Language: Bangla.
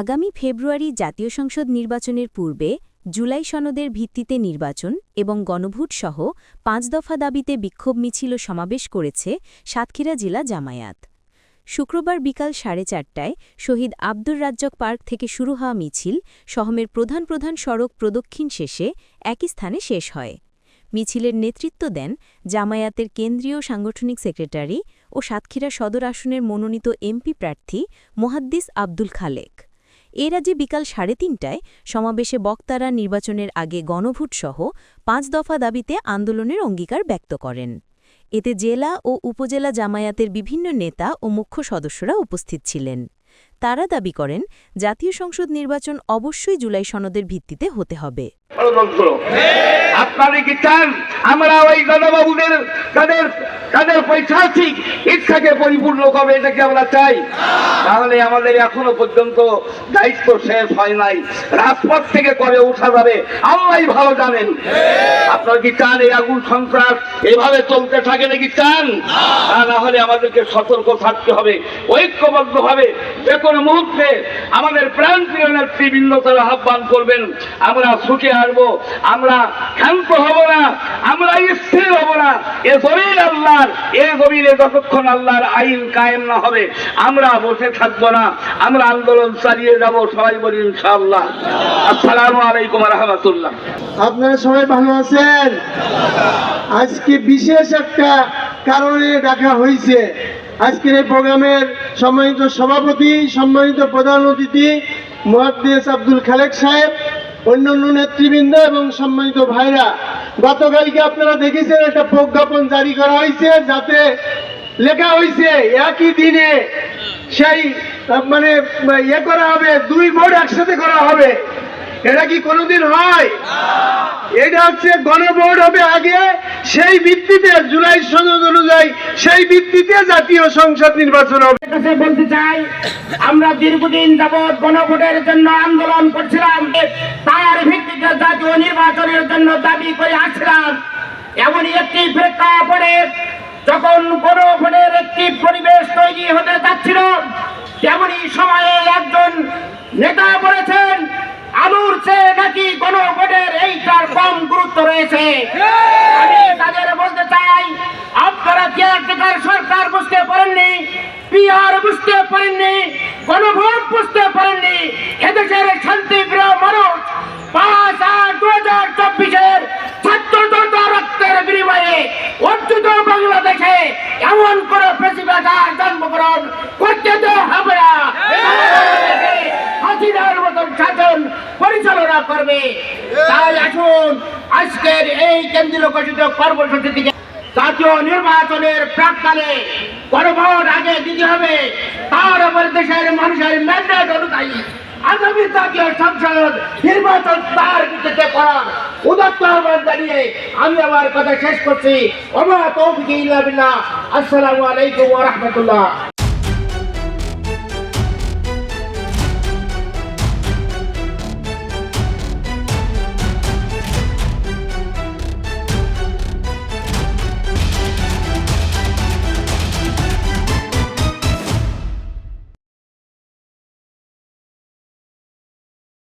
আগামী ফেব্রুয়ারি জাতীয় সংসদ নির্বাচনের পূর্বে জুলাই সনদের ভিত্তিতে নির্বাচন এবং গণভোট সহ পাঁচ দফা দাবিতে বিক্ষোভ মিছিল সমাবেশ করেছে সাতক্ষীরা জেলা জামায়াত। শুক্রবার বিকাল সাড়ে চারটায় শহীদ আব্দুর রাজ্জক পার্ক থেকে শুরু হওয়া মিছিল শহমের প্রধান প্রধান সড়ক প্রদক্ষিণ শেষে একই স্থানে শেষ হয়। মিছিলের নেতৃত্ব দেন জামায়াতের কেন্দ্রীয় সাংগঠনিক সেক্রেটারি ও সাতক্ষীরা সদর আসনের মনোনীত এমপি প্রার্থী মোহাদ্দিস আব্দুল খালেক। এর আজে বিকাল সাড়ে তিনটায় সমাবেশে বক্তারা নির্বাচনের আগে গণভোটসহ পাঁচ দফা দাবিতে আন্দোলনের অঙ্গীকার ব্যক্ত করেন। এতে জেলা ও উপজেলা জামায়াতের বিভিন্ন নেতা ও মুখ্য সদস্যরা উপস্থিত ছিলেন। তারা দাবি করেন, জাতীয় সংসদ নির্বাচন অবশ্যই জুলাই সনদের ভিত্তিতে হতে হবে। আপনারা কি চান আমরা ওই দাদাবাবুদের তাদের তাদের পৈশাচিক ইচ্ছাকে পরিপূর্ণ করবে, এটা কি আমরা চাই? তাহলে আমাদের এখনও পর্যন্ত দায়িত্ব শেষ হয় নাই। রাজপথ থেকে করে উঠা যাবে আল্লাহ ভালো জানেন। আপনারা কি চান এই আগুন সন্ত্রাস এভাবে চলতে থাকে নাকি চান? তা না হলে আমাদেরকে সতর্ক থাকতে হবে ঐক্যবদ্ধ হবে যে কোনো মুহূর্তে আমাদের প্রাণ প্রিয় নেতৃবৃন্দ তারা আহ্বান করবেন, আমরা ছুটে আসব, আমরা ক্ষান্ত হব না, আমরা স্থির হব না। এ জমিন আল্লাহর এ জমিনে যতক্ষণ আল্লাহর আইন কায়েম না হবে, আমরা বসে থাকব না। আমরা আন্দোলন চালিয়ে যাব, সবাই বলি ইনশাআল্লাহ। আসসালামু আলাইকুম রহমতুল্লাহ। আপনারা সবাই ভালো আছেন? আজকে বিশেষ একটা কারণে ডাকা হয়েছে। আজকের এই প্রোগ্রামের সম্মানিত সভাপতি, সম্মানিত প্রধান অতিথি মহাদ্দেশ আব্দুল খালেক সাহেব, অন্যান্য নেতৃবৃন্দ এবং সম্মানিত ভাইরা। গতকালকে আপনারা দেখেছেন একটা প্রজ্ঞাপন জারি করা হয়েছে যাতে লেখা হয়েছে একই দিনে সেই মানে ইয়ে করা হবে দুই বোর্ড একসাথে করা হবে। এটা কি কোনোদিন হয়? এটা হচ্ছে গণভোট হবে আগে সেই ভিত্তিতে জুলাই সনদ অনুযায়ী সেই ভিত্তিতে জাতীয় সংসদ নির্বাচন হবে। বলতে চাই, আমরা দীর্ঘদিন যাবৎ গণভোটের জন্য আন্দোলন করছিলাম, তার ভিত্তিতে জাতীয় নির্বাচনের জন্য দাবি করে আসছিলাম। এমনই একটি প্রেক্ষাপটে যখন গণভোটের একটি পরিবেশ তৈরি হতে যাচ্ছিল, তেমনই সময়ে একজন নেতা বলেছেন, আলুর চেয়ে নাকি গণভোটের এইটার কম গুরুত্ব রয়েছে। আমি তাদের সরকার বুঝতে পারেননি? পিআর বুঝতে পারেননি? গণভোট বুঝতে পারেননি? এদেশের শান্তিপ্রিয় মানুষ পাঁচ আট দু হাজার চব্বিশের ছাত্র জনতা বিনিময়ে অর্জিত বাংলাদেশে এমন করে প্রেসিডেন্টার জন্মগ্রহণ করতে দেওয়া হবে না। হাসিনার মতন পরিচালনা করবে। তাই আসুন আজকের এই কেন্দ্রীয় ঘোষিত কর্মসূচি থেকে জাতীয় নির্বাচনের প্রাককালে গণভোট আগে দিতে হবে। তার উপর দেশের মানুষের ম্যান্ডেট অনুযায়ী আগামী জাতীয় সংসদ নির্বাচন তার ভিত্তিতে করার আহ্বান জানিয়ে আমি আমার কথা শেষ করছি। ওমা তৌফিক আসসালামু আলাইকুম